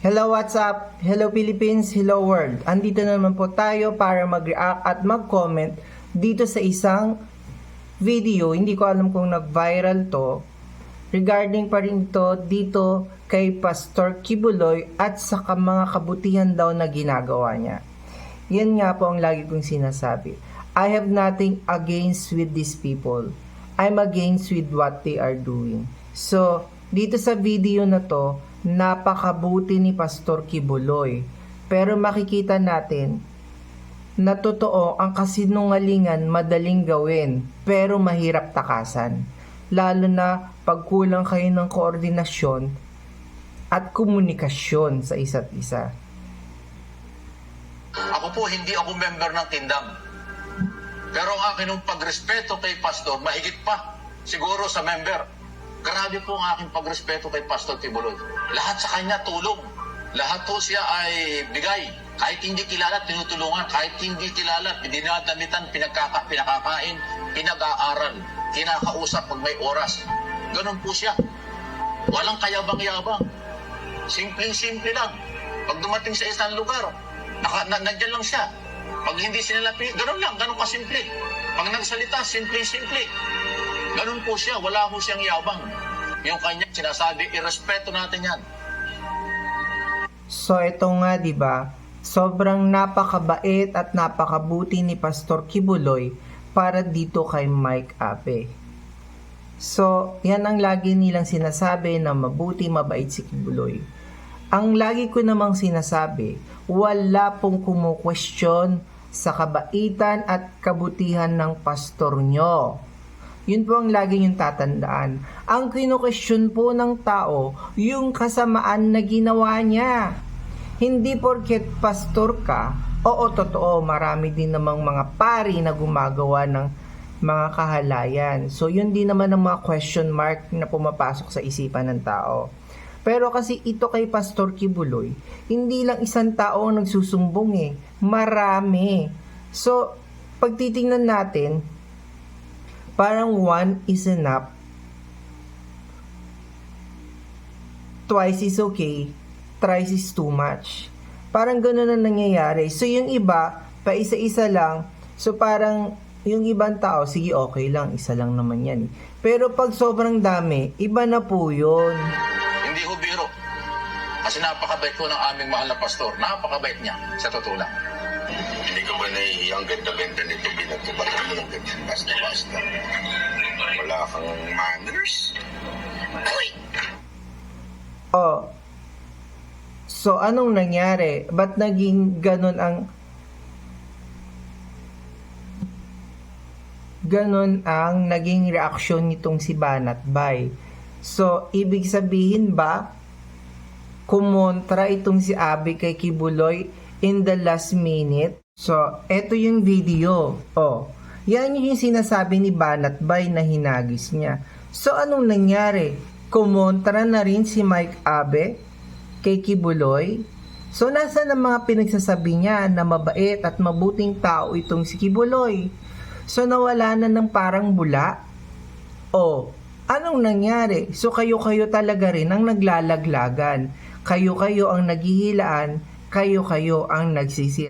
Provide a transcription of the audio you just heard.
Hello, what's up? Hello Philippines, hello world. Andito na naman po tayo para mag-react at mag-comment dito sa isang video. Hindi ko alam kung nag-viral to. Regarding pa rin to dito kay Pastor Kibuloy at sa mga kabutihan daw na ginagawa niya. Yan nga po ang lagi kong sinasabi. I have nothing against with these people. I'm against with what they are doing. So, dito sa video na to, napakabuti ni Pastor Kibuloy. Pero makikita natin na totoo ang kasinungalingan madaling gawin pero mahirap takasan. Lalo na pagkulang kayo ng koordinasyon at komunikasyon sa isa't isa. Ako po, hindi ako member ng tindam. Pero ang akin pagrespeto kay Pastor, mahigit pa siguro sa member. Grabe po ang aking pagrespeto kay Pastor Tibulod. Lahat sa kanya tulong. Lahat po siya ay bigay. Kahit hindi kilala, tinutulungan. Kahit hindi kilala, dinadamitan, pinagkaka, pinakakain, pinag-aaral, kinakausap pag may oras. Ganun po siya. Walang kayabang-yabang. Simpleng-simple lang. Pag dumating sa isang lugar, naka, na, nandyan lang siya. Pag hindi sinalapi, ganun lang, ganun kasimple. Pag nagsalita, simple-simple. Ganun po siya, wala po siyang yabang. Yung kanya sinasabi, irespeto natin yan. So ito nga 'di ba? Sobrang napakabait at napakabuti ni Pastor Kibuloy para dito kay Mike Ape. So, yan ang lagi nilang sinasabi na mabuti, mabait si Kibuloy. Ang lagi ko namang sinasabi, wala pong kumu-question sa kabaitan at kabutihan ng pastor nyo. Yun po ang lagi yung tatandaan. Ang kinu-question po ng tao, yung kasamaan na ginawa niya. Hindi porket pastor ka, oo totoo, marami din namang mga pari na gumagawa ng mga kahalayan. So yun din naman ang mga question mark na pumapasok sa isipan ng tao. Pero kasi ito kay Pastor Kibuloy, hindi lang isang tao ang nagsusumbong eh. Marami. So, pag titingnan natin, parang one is enough, twice is okay, thrice is too much. Parang ganun ang nangyayari. So, yung iba, pa isa-isa lang. So, parang yung ibang tao, sige, okay lang, isa lang naman yan. eh. Pero pag sobrang dami, iba na po yun. Hindi ho biro. Kasi napakabait ko ng aming mahal na pastor. Napakabait niya, sa totoo lang. Hindi ka ba nahihiya ang ganda-ganda nito binagkabatan Oh. So, anong nangyari? Ba't naging ganun ang ganun ang naging reaksyon nitong si Banat Bay. So, ibig sabihin ba kumontra itong si Abby kay Kibuloy in the last minute? So, eto yung video. Oh, yan yung sinasabi ni Banat Bay na hinagis niya. So, anong nangyari? Kumontra na rin si Mike Abe kay Kibuloy? So, nasa ang mga pinagsasabi niya na mabait at mabuting tao itong si Kibuloy? So, nawala na ng parang bula? O, anong nangyari? So, kayo-kayo talaga rin ang naglalaglagan. Kayo-kayo ang naghihilaan. Kayo-kayo ang nagsisira.